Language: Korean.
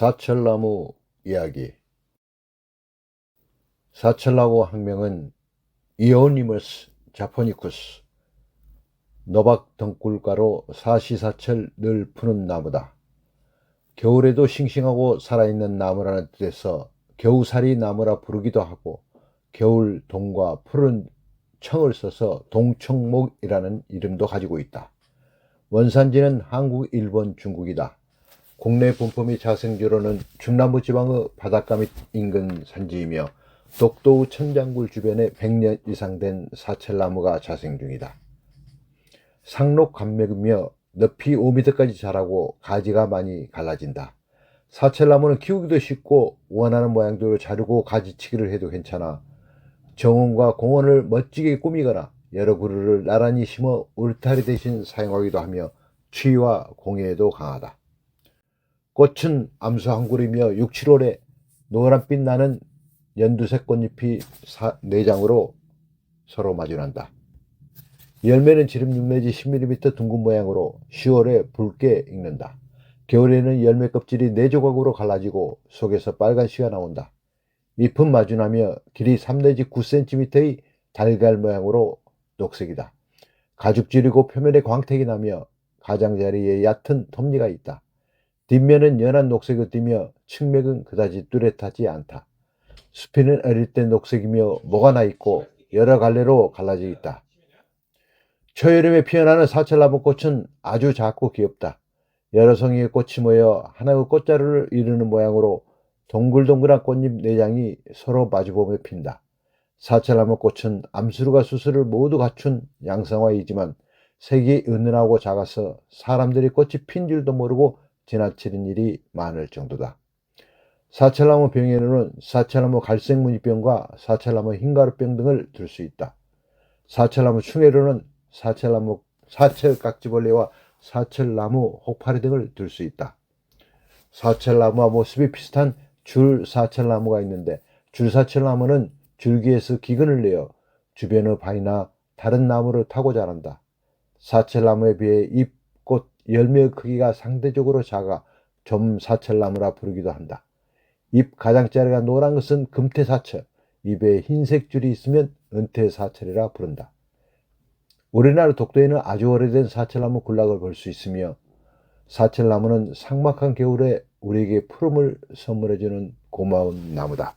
사철나무 이야기 사철나무 학명은 이오니머스 자포니쿠스 너박 덩굴가로 사시사철 늘 푸는 나무다. 겨울에도 싱싱하고 살아있는 나무라는 뜻에서 겨우살이 나무라 부르기도 하고 겨울 동과 푸른 청을 써서 동청목이라는 이름도 가지고 있다. 원산지는 한국, 일본, 중국이다. 국내 분포 및 자생주로는 중남부 지방의 바닷가 및 인근 산지이며 독도의 천장굴 주변에 100년 이상 된 사철나무가 자생 중이다. 상록 감맥이며 높이 5m까지 자라고 가지가 많이 갈라진다. 사철나무는 키우기도 쉽고 원하는 모양대로 자르고 가지치기를 해도 괜찮아 정원과 공원을 멋지게 꾸미거나 여러 그루를 나란히 심어 울타리 대신 사용하기도 하며 추위와 공해에도 강하다. 꽃은 암수 한 그루이며 6, 7월에 노란빛 나는 연두색 꽃잎이 사, 내장으로 서로 마주난다. 열매는 지름 6내지 10mm 둥근 모양으로 10월에 붉게 익는다. 겨울에는 열매 껍질이 네 조각으로 갈라지고 속에서 빨간 씨가 나온다. 잎은 마주나며 길이 3 내지 9cm의 달걀 모양으로 녹색이다. 가죽질이고 표면에 광택이 나며 가장자리에 얕은 톱니가 있다. 뒷면은 연한 녹색을 띠며 측맥은 그다지 뚜렷하지 않다. 수피는 어릴 때 녹색이며 모가 나 있고 여러 갈래로 갈라져 있다. 초여름에 피어나는 사철나무 꽃은 아주 작고 귀엽다. 여러 송이의 꽃이 모여 하나의 꽃자루를 이루는 모양으로 동글동글한 꽃잎 내장이 서로 마주보며 핀다. 사철나무 꽃은 암수루가 수술을 모두 갖춘 양성화이지만 색이 은은하고 작아서 사람들이 꽃이 핀 줄도 모르고 지나치는 일이 많을 정도다. 사철나무 병에는 사철나무 갈색무늬병과 사철나무 흰가루병 등을 들 수 있다. 사철나무 충해로는 사철나무 사철깍지벌레와 사철나무 혹파리 등을 들 수 있다. 사철나무와 모습이 비슷한 줄 사철나무가 있는데 줄 사철나무는 줄기에서 기근을 내어 주변의 바위나 다른 나무를 타고 자란다. 사철나무에 비해 잎, 꽃, 열매의 크기가 상대적으로 작아 점 사철나무라 부르기도 한다. 잎 가장자리가 노란 것은 금태사철, 잎에 흰색 줄이 있으면 은태사철이라 부른다. 우리나라 독도에는 아주 오래된 사철나무 군락을 볼 수 있으며 사철나무는 삭막한 겨울에 우리에게 푸름을 선물해주는 고마운 나무다.